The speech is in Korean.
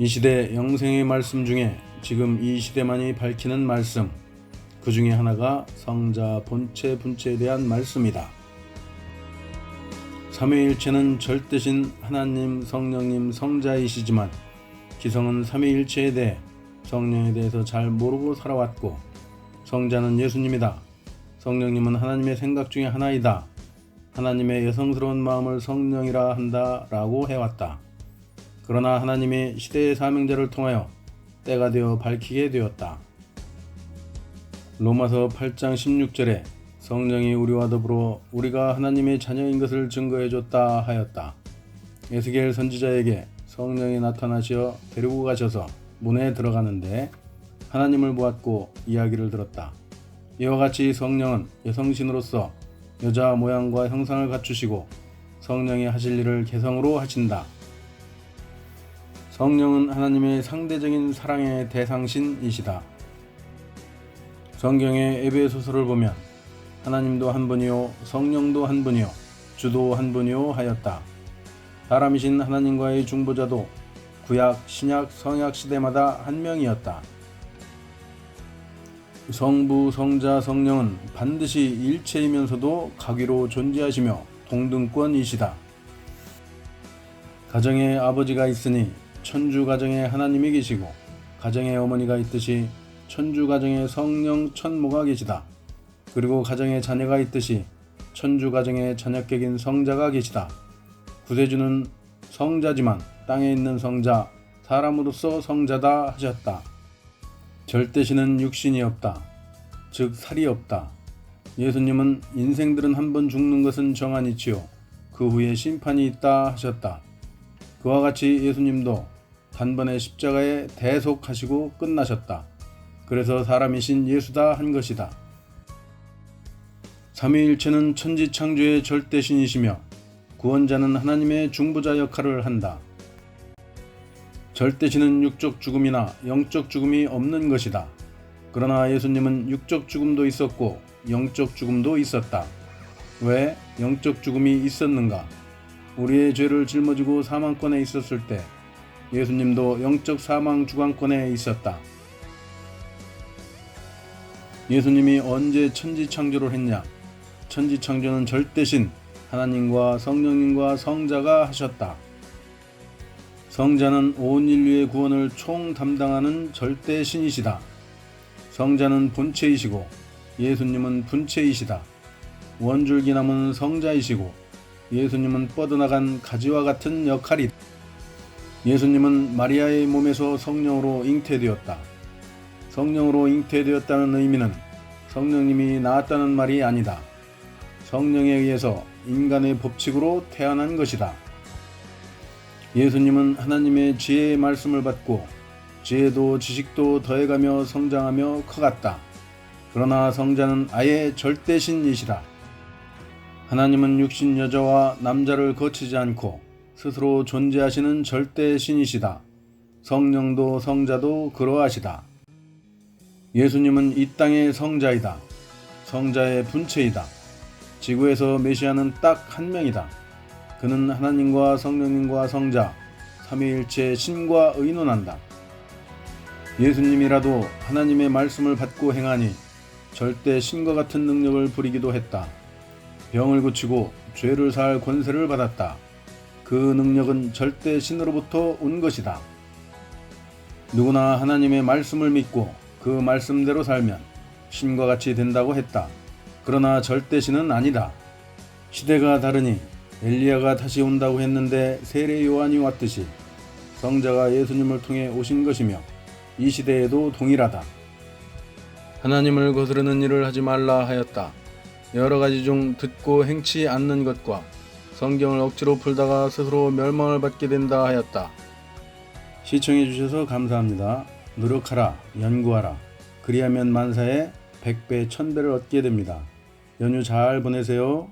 이 시대 영생의 말씀 중에 지금 이 시대만이 밝히는 말씀 그 중에 하나가 성자 본체 분체에 대한 말씀이다. 삼위일체는 절대신 하나님 성령님 성자이시지만 기성은 삼위일체에 대해 성령에 대해서 잘 모르고 살아왔고 성자는 예수님이다. 성령님은 하나님의 생각 중에 하나이다. 하나님의 여성스러운 마음을 성령이라 한다라고 해왔다. 그러나 하나님이 시대의 사명자를 통하여 때가 되어 밝히게 되었다. 로마서 8장 16절에 성령이 우리와 더불어 우리가 하나님의 자녀인 것을 증거해 줬다 하였다. 에스겔 선지자에게 성령이 나타나시어 데리고 가셔서 문에 들어가는데 하나님을 보았고 이야기를 들었다. 이와 같이 성령은 여성신으로서 여자 모양과 형상을 갖추시고 성령이 하실 일을 개성으로 하신다. 성령은 하나님의 상대적인 사랑의 대상신이시다. 성경의 에베소서를 보면 하나님도 한 분이요 성령도 한 분이요 주도 한 분이요 하였다. 사람이신 하나님과의 중보자도 구약, 신약, 성약 시대마다 한 명이었다. 성부, 성자, 성령은 반드시 일체이면서도 가위로 존재하시며 동등권이시다. 가정에 아버지가 있으니 천주 가정에 하나님이 계시고 가정에 어머니가 있듯이 천주 가정에 성령 천모가 계시다. 그리고 가정에 자녀가 있듯이 천주 가정에 자녀격인 성자가 계시다. 구세주는 성자지만 땅에 있는 성자, 사람으로서 성자다 하셨다. 절대신은 육신이 없다. 즉 살이 없다. 예수님은 인생들은 한 번 죽는 것은 정한이치요. 그 후에 심판이 있다 하셨다. 그와 같이 예수님도 단번에 십자가에 대속하시고 끝나셨다. 그래서 사람이신 예수다 한 것이다. 삼위일체는 천지창조의 절대신이시며 구원자는 하나님의 중보자 역할을 한다. 절대신은 육적 죽음이나 영적 죽음이 없는 것이다. 그러나 예수님은 육적 죽음도 있었고 영적 죽음도 있었다. 왜 영적 죽음이 있었는가? 우리의 죄를 짊어지고 사망권에 있었을 때 예수님도 영적 사망 주관권에 있었다. 예수님이 언제 천지 창조를 했냐? 천지 창조는 절대신 하나님과 성령님과 성자가 하셨다. 성자는 온 인류의 구원을 총 담당하는 절대신이시다. 성자는 본체이시고 예수님은 분체이시다. 원줄기 남은 성자이시고 예수님은 뻗어나간 가지와 같은 역할이다. 예수님은 마리아의 몸에서 성령으로 잉태되었다. 성령으로 잉태되었다는 의미는 성령님이 나았다는 말이 아니다. 성령에 의해서 인간의 법칙으로 태어난 것이다. 예수님은 하나님의 지혜의 말씀을 받고 지혜도 지식도 더해가며 성장하며 커갔다. 그러나 성자는 아예 절대신이시다. 하나님은 육신 여자와 남자를 거치지 않고 스스로 존재하시는 절대 신이시다. 성령도 성자도 그러하시다. 예수님은 이 땅의 성자이다. 성자의 분체이다. 지구에서 메시아는 딱 한 명이다. 그는 하나님과 성령님과 성자, 삼위일체 신과 의논한다. 예수님이라도 하나님의 말씀을 받고 행하니 절대 신과 같은 능력을 부리기도 했다. 병을 고치고 죄를 살 권세를 받았다. 그 능력은 절대 신으로부터 온 것이다. 누구나 하나님의 말씀을 믿고 그 말씀대로 살면 신과 같이 된다고 했다. 그러나 절대 신은 아니다. 시대가 다르니 엘리야가 다시 온다고 했는데 세례 요한이 왔듯이 성자가 예수님을 통해 오신 것이며 이 시대에도 동일하다. 하나님을 거스르는 일을 하지 말라 하였다. 여러 가지 중 듣고 행치 않는 것과 성경을 억지로 풀다가 스스로 멸망을 받게 된다 하였다. 시청해 주셔서 감사합니다. 노력하라, 연구하라. 그리하면 만사에 백배, 천배를 얻게 됩니다. 연휴 잘 보내세요.